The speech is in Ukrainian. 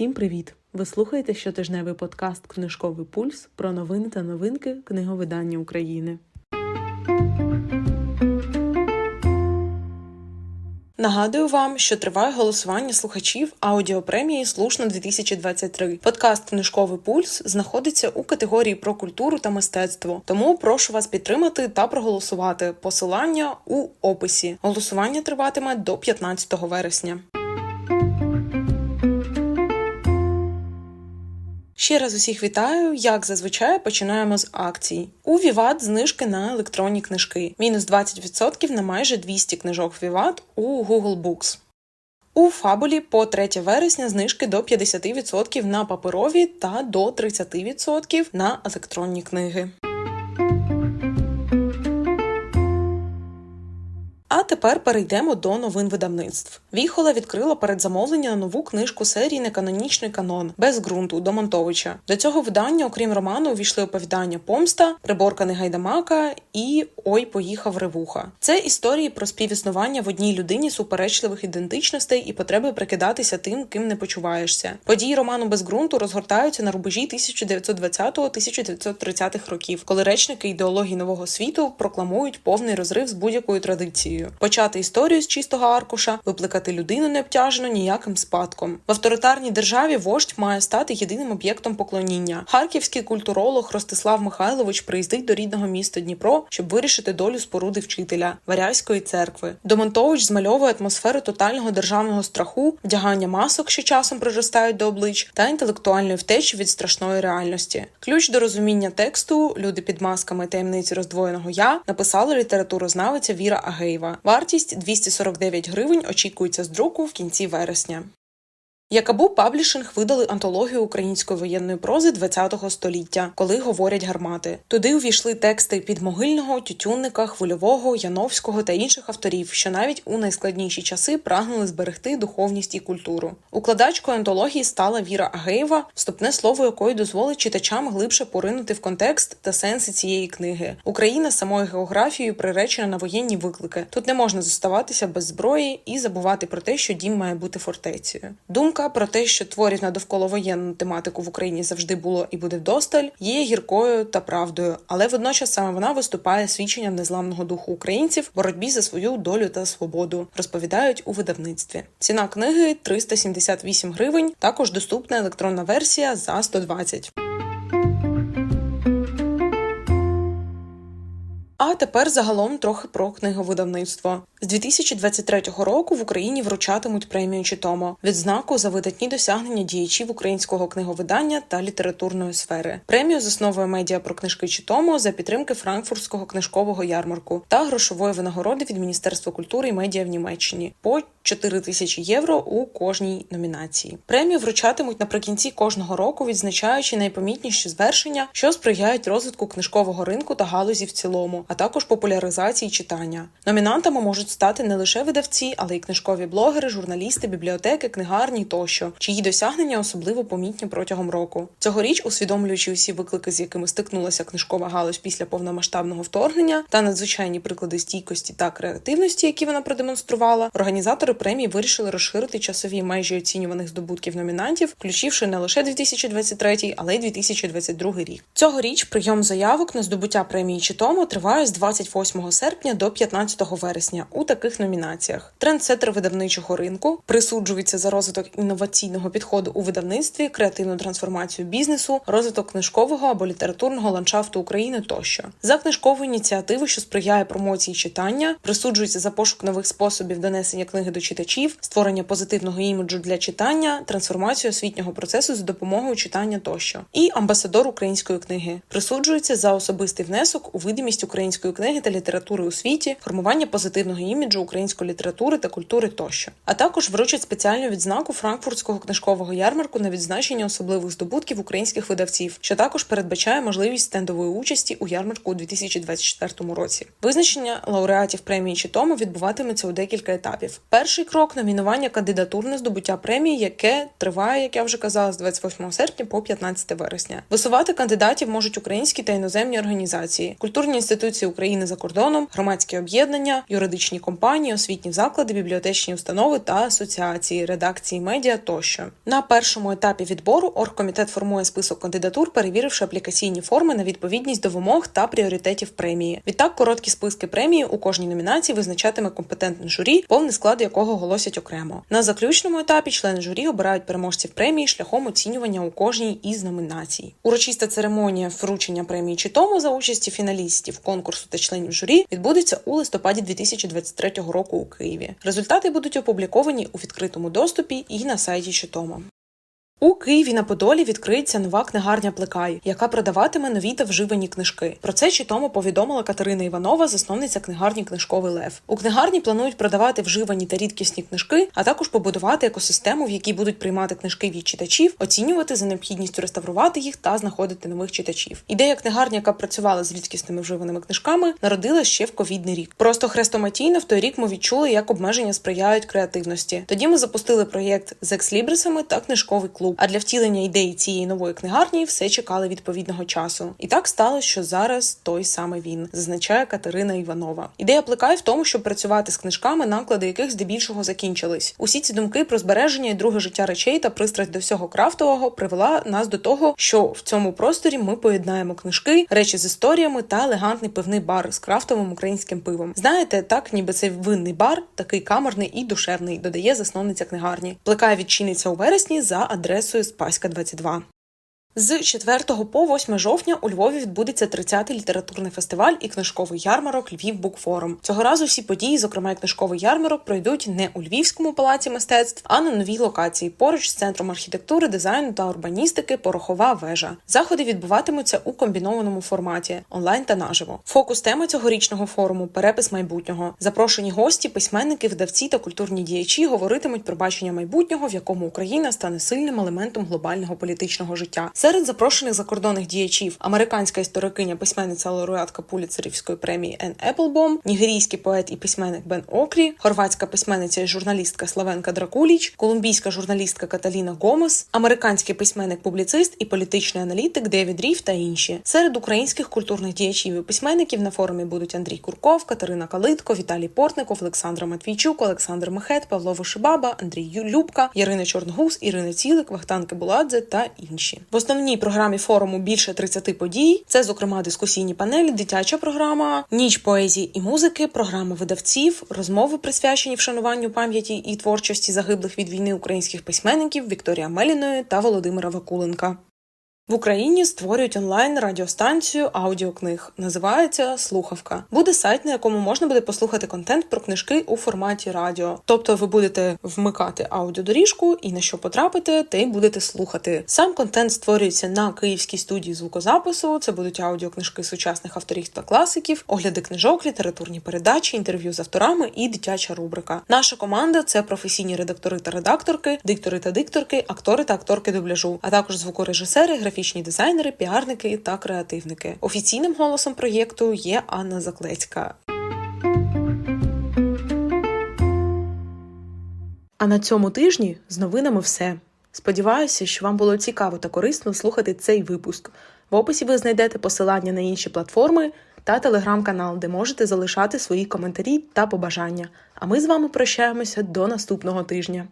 Всім привіт! Ви слухаєте щотижневий подкаст Книжковий пульс про новини та новинки книговидання України. Нагадую вам, що триває голосування слухачів аудіопремії Слушно 2023. Подкаст Книжковий пульс знаходиться у категорії про культуру та мистецтво. Тому прошу вас підтримати та проголосувати. Посилання у описі. Голосування триватиме до 15 вересня. Ще раз усіх вітаю. Як зазвичай починаємо з акцій. У Віват знижки на електронні книжки. Мінус 20% на майже 200 книжок Віват у Google Books. У Фабулі по 3 вересня знижки до 50% на паперові та до 30% на електронні книги. Тепер перейдемо до новин видавництв. Віхола відкрила передзамовлення на нову книжку серії Неканонічний канон без ґрунту Домонтовича. До цього видання, окрім роману, увійшли оповідання Помста, Приборканий Гайдамака і Ой, поїхав Ревуха. Це історії про співіснування в одній людині суперечливих ідентичностей і потреби прикидатися тим, ким не почуваєшся. Події роману без ґрунту розгортаються на рубежі 1920-1930-х років, коли речники ідеології нового світу прокламують повний розрив з будь-якою традицією, почати історію з чистого аркуша, викликати людину необтяжену ніяким спадком. В авторитарній державі вождь має стати єдиним об'єктом поклоніння. Харківський культуролог Ростислав Михайлович приїздить до рідного міста Дніпро, щоб вирішити долю споруди вчителя Варязької церкви. Домонтович змальовує атмосферу тотального державного страху, вдягання масок, що часом приростають до облич, та інтелектуальної втечі від страшної реальності. Ключ до розуміння тексту люди під масками таємниці роздвоєного я написала літературознавиця Віра Агеєва. Вартість 249 гривень очікується з друку в кінці вересня. Якабу Паблішинг видали антологію української воєнної прози ХХ століття, коли говорять гармати. Туди увійшли тексти підмогильного, тютюнника, хвильового, яновського та інших авторів, що навіть у найскладніші часи прагнули зберегти духовність і культуру. Укладачкою антології стала Віра Агеєва, вступне слово якої дозволить читачам глибше поринути в контекст та сенси цієї книги. Україна самою географією приречена на воєнні виклики. Тут не можна зоставатися без зброї і забувати про те, що дім має бути фортецею. Думка про те, що творів на довколовоєнну тематику в Україні завжди було і буде вдосталь, є гіркою та правдою, але водночас саме вона виступає свідченням незламного духу українців в боротьбі за свою долю та свободу, розповідають у видавництві. Ціна книги 378 гривень. Також доступна електронна версія за 120. А тепер загалом трохи про книговидавництво. З 2023 року в Україні вручатимуть премію Читомо відзнаку за видатні досягнення діячів українського книговидання та літературної сфери. Премію засновує медіа про книжки Читомо за підтримки Франкфуртського книжкового ярмарку та грошової винагороди від Міністерства культури і медіа в Німеччині по 4 тисячі євро у кожній номінації. Премію вручатимуть наприкінці кожного року, відзначаючи найпомітніші звершення, що сприяють розвитку книжкового ринку та галузі в цілому, а також популяризації читання. Номінантами можуть стати не лише видавці, але й книжкові блогери, журналісти, бібліотеки, книгарні тощо, чиї досягнення особливо помітні протягом року. Цьогоріч, усвідомлюючи усі виклики, з якими стикнулася книжкова галузь після повномасштабного вторгнення, та надзвичайні приклади стійкості та креативності, які вона продемонструвала, організатори премії вирішили розширити часові межі оцінюваних здобутків номінантів, включивши не лише 2023, але й 2022 рік. Цьогоріч прийом заявок на здобуття премії Читомо триває з 28 серпня до 15 вересня у таких номінаціях: трендсеттер видавничого ринку присуджується за розвиток інноваційного підходу у видавництві, креативну трансформацію бізнесу, розвиток книжкового або літературного ландшафту України тощо. За книжкову ініціативу, що сприяє промоції читання, присуджується за пошук нових способів донесення книги до читачів, створення позитивного іміджу для читання, трансформацію освітнього процесу за допомогою читання тощо. І амбасадор української книги присуджується за особистий внесок у видимість української книги та літератури у світі, формування позитивного іміджу української літератури та культури тощо. А також вручать спеціальну відзнаку франкфуртського книжкового ярмарку на відзначення особливих здобутків українських видавців, що також передбачає можливість стендової участі у ярмарку у 2024 році. Визначення лауреатів премії Читомо відбуватиметься у декілька етапів. Перший крок номінування кандидатур на здобуття премії, яке триває, як я вже казала, з 28 серпня по 15 вересня. Висувати кандидатів можуть українські та іноземні організації, культурні інституції України за кордоном, громадські об'єднання, юридичні компанії, освітні заклади, бібліотечні установи та асоціації, редакції медіа тощо. На першому етапі відбору оргкомітет формує список кандидатур, перевіривши аплікаційні форми на відповідність до вимог та пріоритетів премії. Відтак, короткі списки премії у кожній номінації визначатиме компетентне журі, повний склад якого оголосять окремо. На заключному етапі члени журі обирають переможців премії шляхом оцінювання у кожній із номінацій. Урочиста церемонія вручення премії Читому за участі фіналістів конкурсу та членів журі відбудеться у листопаді 2023 року у Києві. Результати будуть опубліковані у відкритому доступі і на сайті Читома. У Києві на Подолі відкриється нова книгарня Плекай, яка продаватиме нові та вживані книжки. Про це читомо повідомила Катерина Іванова, засновниця книгарні Книжковий Лев. У книгарні планують продавати вживані та рідкісні книжки, а також побудувати екосистему, в якій будуть приймати книжки від читачів, оцінювати за необхідністю реставрувати їх та знаходити нових читачів. Ідея книгарні, яка працювала з рідкісними вживаними книжками, народилась ще в ковідний рік. Просто хрестоматійно в той рік ми відчули, як обмеження сприяють креативності. Тоді ми запустили проєкт з екслібрисами та книжковий клуб. А для втілення ідеї цієї нової книгарні все чекали відповідного часу. І так сталося, що зараз той саме він, зазначає Катерина Іванова. Ідея плекає в тому, щоб працювати з книжками, наклади яких здебільшого закінчились. Усі ці думки про збереження і друге життя речей та пристрасть до всього крафтового привела нас до того, що в цьому просторі ми поєднаємо книжки, речі з історіями та елегантний пивний бар з крафтовим українським пивом. Знаєте, так ніби цей винний бар, такий камерний і душевний, додає засновниця книгарні. Плекає відчиниться у вересні за адресою Спаська 22. З 4 по 8 жовтня у Львові відбудеться 30-й літературний фестиваль і книжковий ярмарок Львів Букфорум. Цього разу всі події, зокрема й книжковий ярмарок, пройдуть не у Львівському палаці мистецтв, а на новій локації поруч з центром архітектури, дизайну та урбаністики Порохова вежа. Заходи відбуватимуться у комбінованому форматі онлайн та наживо. Фокус теми цьогорічного форуму перепис майбутнього. Запрошені гості, письменники, видавці та культурні діячі говоритимуть про бачення майбутнього, в якому Україна стане сильним елементом глобального політичного життя. Серед запрошених закордонних діячів американська історикиня, письменниця лауреатка Пуліцерівської премії Ен Еплбом, нігерійський поет і письменник Бен Окрі, хорватська письменниця і журналістка Славенка Дракуліч, колумбійська журналістка Каталіна Гомес, американський письменник, публіцист і політичний аналітик Девід Рів та інші. Серед українських культурних діячів і письменників на форумі будуть Андрій Курков, Катерина Калитко, Віталій Портников, Олександра Матвійчук, Олександр Мехет, Павло Вишибаба, Андрій Ю- Любка, Ярина Чорногуз, Ірина Цілик, Вахтан Кебуладзе та інші. Основній програмі форуму більше 30 подій. Це, зокрема, дискусійні панелі, дитяча програма, ніч поезії і музики, програма видавців, розмови присвячені вшануванню пам'яті і творчості загиблих від війни українських письменників Вікторія Меліної та Володимира Вакуленка. В Україні створюють онлайн радіостанцію аудіокниг. Називається Слухавка. Буде сайт, на якому можна буде послухати контент про книжки у форматі радіо. Тобто ви будете вмикати аудіодоріжку і на що потрапите, те й будете слухати. Сам контент створюється на київській студії звукозапису. Це будуть аудіокнижки сучасних авторів та класиків, огляди книжок, літературні передачі, інтерв'ю з авторами і дитяча рубрика. Наша команда це професійні редактори та редакторки, диктори та дикторки, актори та акторки дубляжу, а також звукорежисери, графічні дизайнери, піарники та креативники. Офіційним голосом проєкту є Анна Заклецька. А на цьому тижні з новинами все. Сподіваюся, що вам було цікаво та корисно слухати цей випуск. В описі ви знайдете посилання на інші платформи та телеграм-канал, де можете залишати свої коментарі та побажання. А ми з вами прощаємося до наступного тижня.